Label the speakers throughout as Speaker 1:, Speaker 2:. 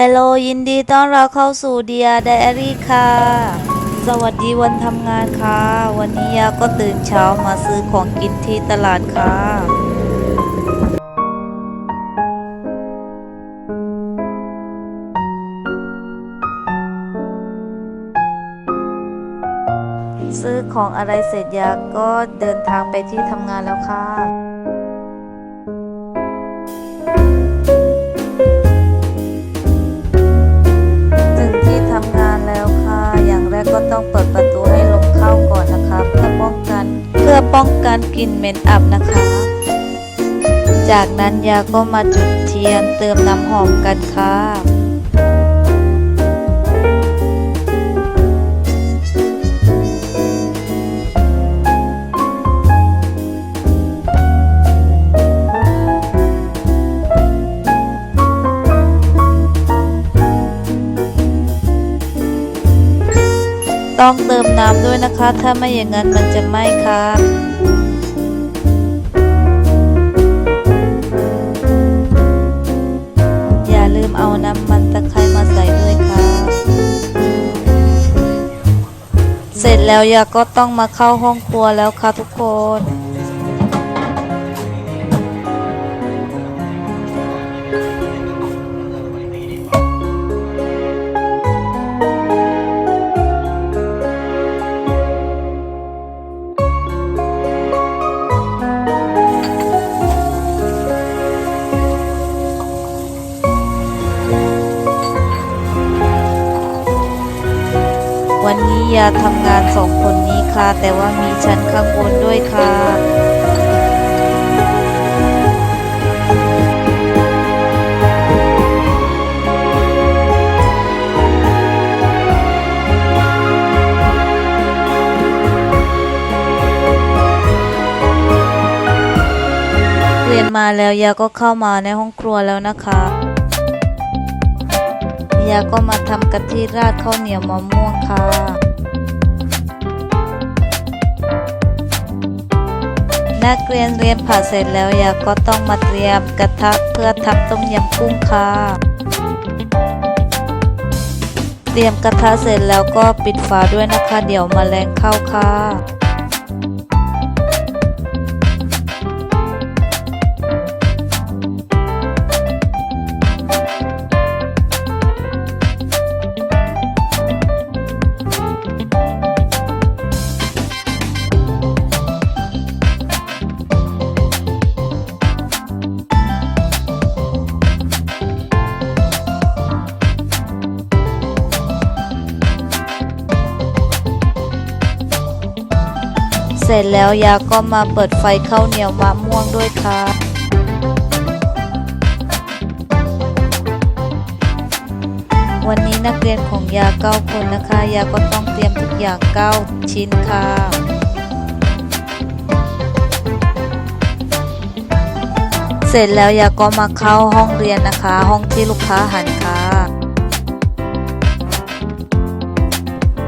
Speaker 1: ฮัลโหลยินดีต้อนรับเข้าสู่เดียไดอารี่ค่ะ สวัสดีวันทำงานค่ะ วันนี้ยาก็ตื่นเช้ามาซื้อของกินที่ตลาดค่ะ ซื้อของอะไรเสร็จยาก็เดินทางไปที่ทำงานแล้วค่ะ ป้องกันกลิ่นเหม็นอับนะคะ จากนั้นยาก็มาจุดเทียนเติมน้ำหอมกันค่ะต้องเติมน้ำด้วยนะคะ ถ้าไม่อย่างนั้นมันจะไหม้ค่ะ เอาน้ำมันตะไคร้มาใส่ด้วยค่ะ เสร็จแล้วยาก็ต้องมาเข้าห้องครัวแล้วค่ะทุกคน วันนี้ยาทำงานสองคนนี้ค่ะ แต่ว่ามีฉันข้างบนด้วยค่ะเรียนมาแล้วยาก็เข้ามาในห้องครัวแล้วนะคะ ยาก็มาทำกะทิราดข้าวเหนียวมะม่วงค่ะ นักเรียนเรียนผ่าเสร็จแล้วยาก็ต้องมาเตรียมกระทะเพื่อทำต้มยำกุ้งค่ะ เตรียมกระทะเสร็จแล้วก็ปิดฝาด้วยนะคะ เดี๋ยวมแมลงเข้าค่ะ ร็จแล้วยาก็มาเปิดไฟข้าวเหนียวมะม่วงด้วยค่ะวันนี้นักเรียนของยาเก้าคนนะคะ ยาก็ต้องเตรียมทุกอย่างเก้าชิ้นค่ะเสร็จแล้วยาก็มาเข้าห้องเรียนนะคะ ห้องที่ลูกค้าหันค่ะ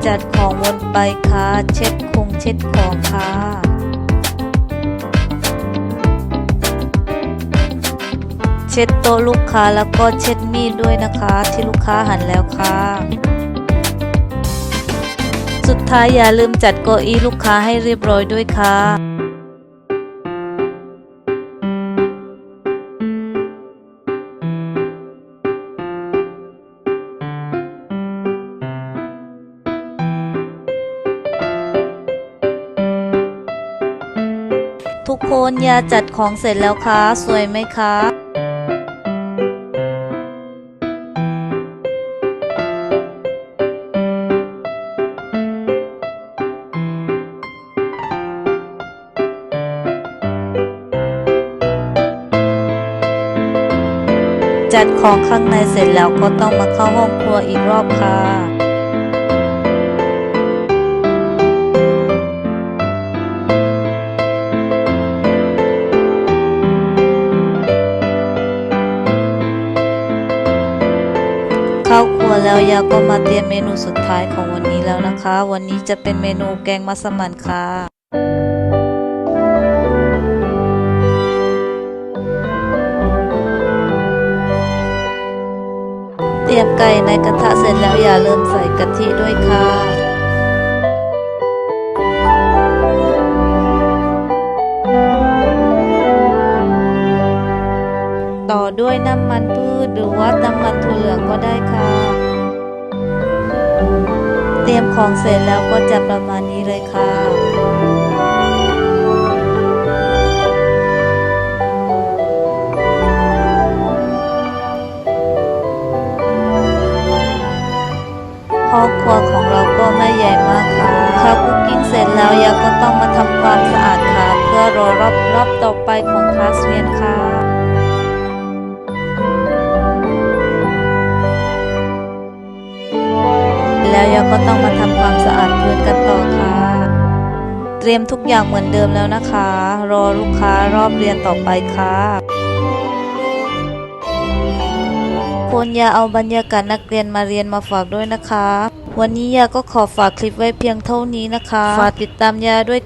Speaker 1: จัดของวนไปค่ะ เช็ดคงเช็ดของค่ะเช็ดโต๊ะลูกค้าแล้วก็เช็ดมีดด้วยนะคะ ที่ลูกค้าหันแล้วค่ะ สุดท้ายอย่าลืมจัดเก้าอี้ลูกค้าให้เรียบร้อยด้วยค่ะ ทุกคนยาจัดของเสร็จแล้วคะ สวยไหมคะ จัดของข้างในเสร็จแล้วก็ต้องมาเข้าห้องครัวอีกรอบค่ะ แล้วยาก็มาเตรียมเมนูสุดท้ายของวันนี้แล้วนะคะ วันนี้จะเป็นเมนูแกงมัสมั่นค่ะเตรียมไก่ในกระทะเสร็จแล้วอย่าลืมใส่กะทิด้วยค่ะต่อด้วยน้ำมันพืชหรือว่าน้ำมันถั่วเหลืองก็ได้ค่ะ เตรียมของเสร็จแล้วก็จะประมาณนี้เลยค่ะ ห้องครัวของเราก็ไม่ใหญ่มากค่ะข้าคุกกิ้งเสร็จแล้วยาก็ต้องมาทำความสะอาดค่ะ เพื่อรอรอบรอบต่อไปของคลาสเรียนค่ะ ก็ต้องมาทำความสะอาดพื้นกันต่อค่ะ เตรียมทุกอย่างเหมือนเดิมแล้วนะคะ รอลูกค้ารอบเรียนต่อไปค่ะคุณยาเอาบรรยากาศนักเรียนมาเรียนมาฝากด้วยนะคะ วันนี้ยาก็ขอฝากคลิปไว้เพียงเท่านี้นะคะ ฝากติดตามยาด้วยค่ะ